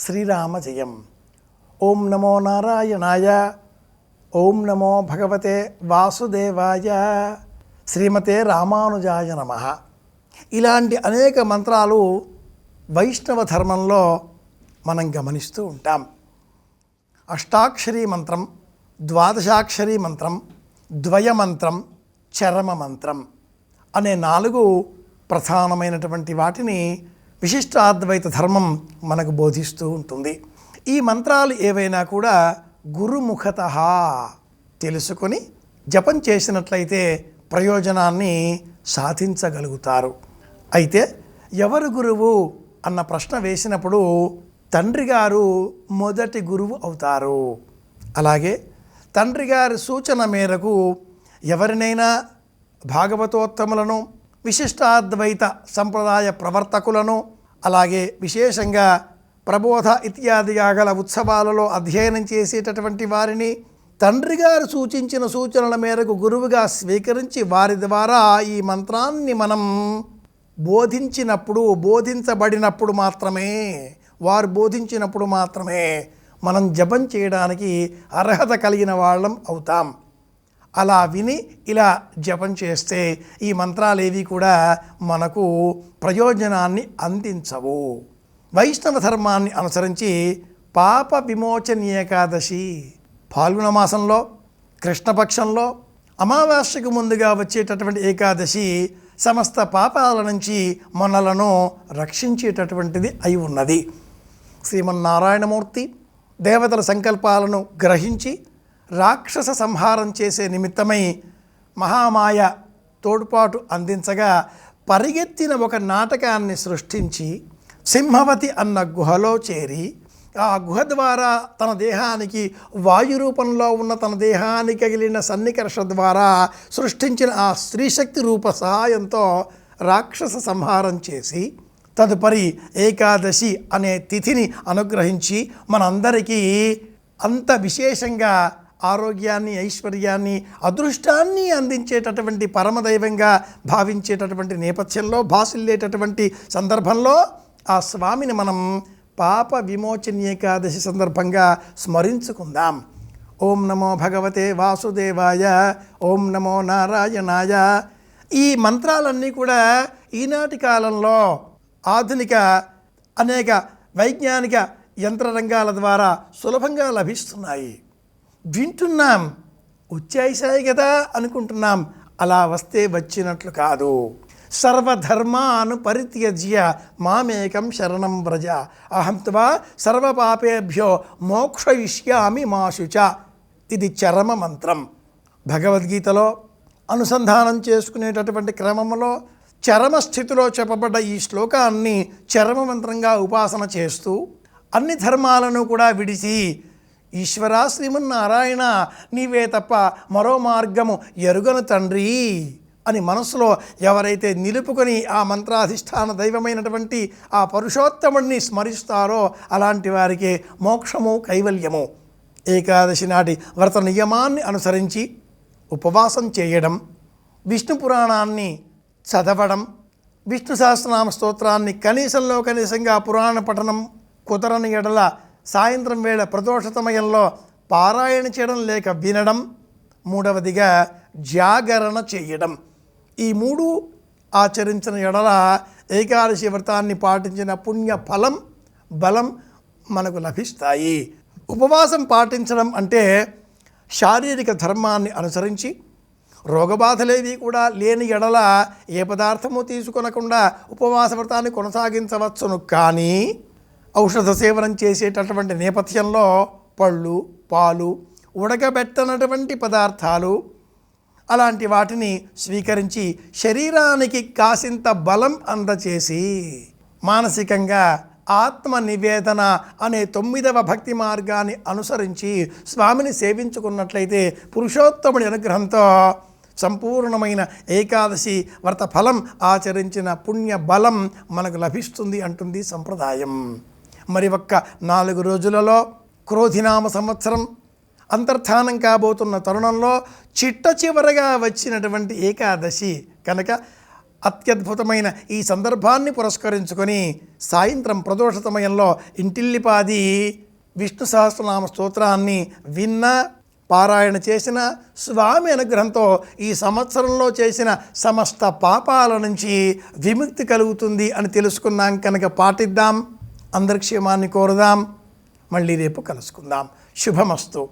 శ్రీరామ జయం ఓం నమో నారాయణాయ. ఓం నమో భగవతే వాసుదేవాయ. శ్రీమతే రామానుజాయ నమ. ఇలాంటి అనేక మంత్రాలు వైష్ణవ ధర్మంలో మనం గమనిస్తూ ఉంటాం. అష్టాక్షరీ మంత్రం ద్వాదశాక్షరీ మంత్రం ద్వయమంత్రం చరమ మంత్రం అనే నాలుగు ప్రధానమైనటువంటి వాటిని విశిష్ట అద్వైత ధర్మం మనకు బోధిస్తూ ఉంటుంది. ఈ మంత్రాలు ఏవైనా కూడా గురుముఖత తెలుసుకొని జపం చేసినట్లయితే ప్రయోజనాన్ని సాధించగలుగుతారు. అయితే ఎవరు గురువు అన్న ప్రశ్న వేసినప్పుడు తండ్రి గారు మొదటి గురువు అవుతారు. అలాగే తండ్రి గారి సూచన మేరకు ఎవరినైనా భాగవతోత్తములను విశిష్టాద్వైత సంప్రదాయ ప్రవర్తకులను అలాగే విశేషంగా ప్రబోధ ఇత్యాదిగా గల ఉత్సవాలలో అధ్యయనం చేసేటటువంటి వారిని తండ్రి గారు సూచించిన సూచనల మేరకు గురువుగా స్వీకరించి వారి ద్వారా ఈ మంత్రాన్ని మనం బోధించినప్పుడు బోధించబడినప్పుడు మాత్రమే వారు బోధించినప్పుడు మాత్రమే మనం జపం చేయడానికి అర్హత కలిగిన వాళ్ళం అవుతాం. అలా విని ఇలా జపం చేస్తే ఈ మంత్రాలేవి కూడా మనకు ప్రయోజనాన్ని అందించవు. వైష్ణవ ధర్మాన్ని అనుసరించి పాప విమోచన ఏకాదశి పాల్గొన మాసంలో కృష్ణపక్షంలో అమావాస్యకు ముందుగా వచ్చేటటువంటి ఏకాదశి సమస్త పాపాల నుంచి మనలను రక్షించేటటువంటిది అయి ఉన్నది. శ్రీమన్నారాయణమూర్తి దేవతల సంకల్పాలను గ్రహించి రాక్షస సంహారం చేసే నిమిత్తమై మహామాయ తోడ్పాటు అందించగా పరిగెత్తిన ఒక నాటకాన్ని సృష్టించి సింహవతి అన్న గుహలో చేరి ఆ గుహ ద్వారా తన దేహానికి వాయు రూపంలో ఉన్న తన దేహానికి కలిగిన సన్నికర్ష ద్వారా సృష్టించిన ఆ స్త్రీశక్తి రూప సహాయంతో రాక్షస సంహారం చేసి తదుపరి ఏకాదశి అనే తిథిని అనుగ్రహించి మనందరికీ అంత విశేషంగా ఆరోగ్యాన్ని ఐశ్వర్యాన్ని అదృష్టాన్ని అందించేటటువంటి పరమదైవంగా భావించేటటువంటి నేపథ్యంలో భాసిల్లేటటువంటి సందర్భంలో ఆ స్వామిని మనం పాప విమోచన ఏకాదశి సందర్భంగా స్మరించుకుందాం. ఓం నమో భగవతే వాసుదేవాయ ఓం నమో నారాయణాయ. ఈ మంత్రాలన్నీ కూడా ఈనాటి కాలంలో ఆధునిక అనేక వైజ్ఞానిక యంత్రరంగాల ద్వారా సులభంగా లభిస్తున్నాయి. వింటున్నాం వచ్చేసాయి కదా అనుకుంటున్నాం అలా వస్తే వచ్చినట్లు కాదు. సర్వధర్మాను పరిత్యజ్య మామేకం శరణం వ్రజ. అహం త్వా సర్వపాపేభ్యో మోక్షయిష్యామి మాశుచ ఇది చరమ మంత్రం. భగవద్గీతలో అనుసంధానం చేసుకునేటటువంటి క్రమంలో చరమ స్థితిలో చెప్పబడ్డ ఈ శ్లోకాన్ని చరమ మంత్రంగా ఉపాసన చేస్తూ అన్ని ధర్మాలను కూడా విడిచి ఈశ్వరా శ్రీమన్నారాయణ నీవే తప్ప మరో మార్గము ఎరుగను తండ్రి అని మనసులో ఎవరైతే నిలుపుకొని ఆ మంత్రాధిష్టాన దైవమైనటువంటి ఆ పరుషోత్తముడిని స్మరిస్తారో అలాంటి వారికి మోక్షము కైవల్యము. ఏకాదశి నాటి వ్రత నియమాన్ని అనుసరించి ఉపవాసం చేయడం విష్ణు పురాణాన్ని చదవడం విష్ణు సహస్రనామ స్తోత్రాన్ని కనీసంలో కనీసంగా పురాణ పఠనం కుదరని ఎడల సాయంత్రం వేళ ప్రదోష సమయంలో పారాయణ చేయడం లేక వినడం మూడవదిగా జాగరణ చేయడం. ఈ మూడు ఆచరించిన ఎడల ఏకాదశి వ్రతాన్ని పాటించిన పుణ్య ఫలం బలం మనకు లభిస్తాయి. ఉపవాసం పాటించడం అంటే శారీరక ధర్మాన్ని అనుసరించి రోగబాధలేవి కూడా లేని ఎడల ఏ పదార్థము తీసుకొనకుండా ఉపవాస వ్రతాన్ని కొనసాగించవచ్చును. కానీ ఔషధ సేవనం చేసేటటువంటి నేపథ్యంలో పళ్ళు పాలు ఉడకబెట్టనటువంటి పదార్థాలు అలాంటి వాటిని స్వీకరించి శరీరానికి కాసింత బలం అందచేసి మానసికంగా ఆత్మ నివేదన అనే తొమ్మిదవ భక్తి మార్గాన్ని అనుసరించి స్వామిని సేవించుకున్నట్లయితే పురుషోత్తముడి అనుగ్రహంతో సంపూర్ణమైన ఏకాదశి వ్రత ఫలం ఆచరించిన పుణ్య బలం మనకు లభిస్తుంది అంటుంది సంప్రదాయం. మరి ఒక్క నాలుగు రోజులలో క్రోధినామ సంవత్సరం అంతర్ధానం కాబోతున్న తరుణంలో చిట్ట చివరగా వచ్చినటువంటి ఏకాదశి కనుక అత్యద్భుతమైన ఈ సందర్భాన్ని పురస్కరించుకొని సాయంత్రం ప్రదోష సమయంలో ఇంటిల్లిపాది విష్ణు సహస్రనామ స్తోత్రాన్ని విన్న పారాయణ చేసిన స్వామి అనుగ్రహంతో ఈ సంవత్సరంలో చేసిన సమస్త పాపాల నుంచి విముక్తి కలుగుతుంది అని తెలుసుకున్నాం కనుక పాటిద్దాం. అందరి క్షేమాన్ని కోరదాం. మళ్ళీ రేపు కలుసుకుందాం. శుభమస్తు.